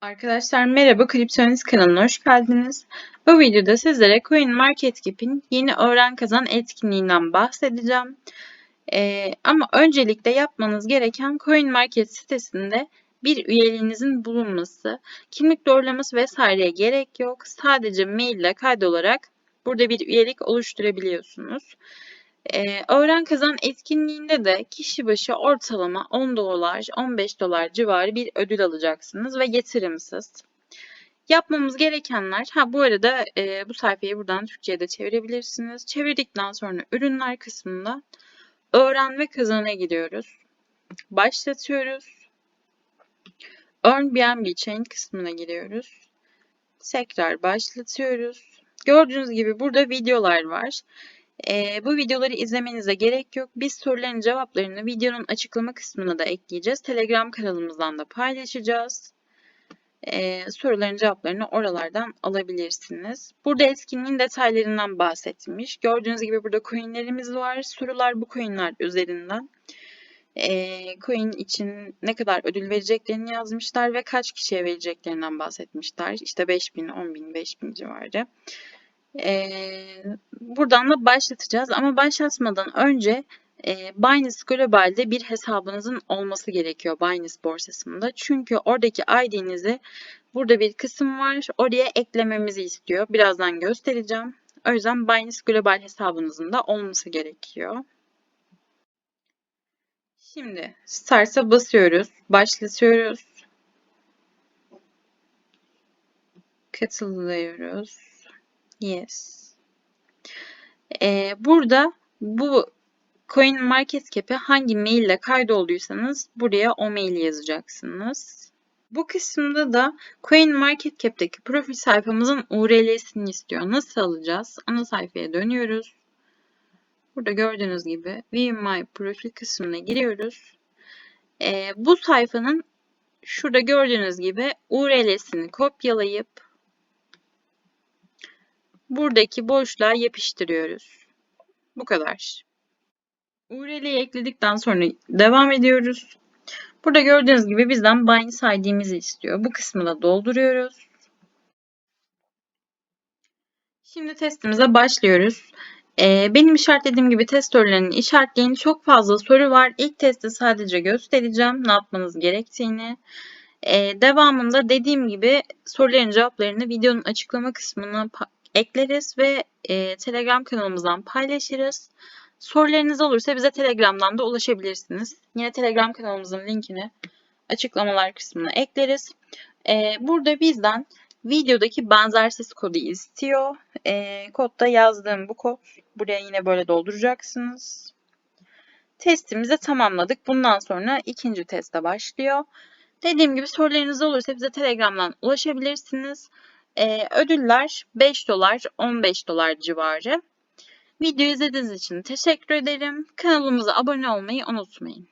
Arkadaşlar merhaba, Kriptonit kanalına hoş geldiniz. Bu videoda sizlere CoinMarketCap'in yeni Öğren Kazan etkinliğinden bahsedeceğim. Ee, ama öncelikle yapmanız gereken CoinMarket sitesinde bir üyeliğinizin bulunması, kimlik doğrulaması vesaireye gerek yok. Sadece mail ile kaydolarak burada bir üyelik oluşturabiliyorsunuz. Ee, Öğren Kazan etkinliğinde de kişi başı ortalama 10 dolar, 15 dolar civarı bir ödül alacaksınız ve yatırımsız. Yapmamız gerekenler, ha bu arada e, bu sayfayı buradan Türkçe'ye çevirebilirsiniz. Çevirdikten sonra ürünler kısmında öğren ve kazana gidiyoruz. Başlatıyoruz. Earn BNB Chain kısmına giriyoruz. Tekrar başlatıyoruz. Gördüğünüz gibi burada videolar var. E, bu videoları izlemenize gerek yok. Biz soruların cevaplarını videonun açıklama kısmına da ekleyeceğiz. Telegram kanalımızdan da paylaşacağız. E, soruların cevaplarını oralardan alabilirsiniz. Burada etkinliğin detaylarından bahsetmiş. Gördüğünüz gibi burada coinlerimiz var. Sorular bu coinler üzerinden. E, coin için ne kadar ödül vereceklerini yazmışlar ve kaç kişiye vereceklerinden bahsetmişler. İşte 5000, 10000, 5000 civarı. Ee, buradan da başlatacağız ama başlatmadan önce e, Binance Global'de bir hesabınızın olması gerekiyor Binance borsasında. Çünkü oradaki ID'nizi burada bir kısım var. Oraya eklememizi istiyor. Birazdan göstereceğim. O yüzden Binance Global hesabınızın da olması gerekiyor. Şimdi Start'a basıyoruz. Başlatıyoruz. Katılıyoruz. Yes. Ee, burada bu Coin Market Cap'e hangi mail ile kaydolduysanız buraya o maili yazacaksınız. Bu kısımda da Coin Market Cap'teki profil sayfamızın URL'sini istiyor. Nasıl alacağız? Ana sayfaya dönüyoruz. Burada gördüğünüz gibi View My Profil kısmına giriyoruz. Ee, bu sayfanın şurada gördüğünüz gibi URL'sini kopyalayıp buradaki boşluğa yapıştırıyoruz. Bu kadar. URL'yi ekledikten sonra devam ediyoruz. Burada gördüğünüz gibi bizden Binance ID'mizi istiyor. Bu kısmı da dolduruyoruz. Şimdi testimize başlıyoruz. Ee, benim işaretlediğim gibi test sorularının işaretleyin çok fazla soru var. İlk testi sadece göstereceğim ne yapmanız gerektiğini. Ee, devamında dediğim gibi soruların cevaplarını videonun açıklama kısmına ekleriz ve e, Telegram kanalımızdan paylaşırız. Sorularınız olursa bize Telegram'dan da ulaşabilirsiniz. Yine Telegram kanalımızın linkini açıklamalar kısmına ekleriz. E, burada bizden videodaki benzersiz kodu istiyor. E, kodda yazdığım bu kod. Buraya yine böyle dolduracaksınız. Testimizi tamamladık. Bundan sonra ikinci teste başlıyor. Dediğim gibi sorularınız olursa bize Telegram'dan ulaşabilirsiniz. Ee, ödüller 5 dolar, 15 dolar civarı. Videoyu izlediğiniz için teşekkür ederim. Kanalımıza abone olmayı unutmayın.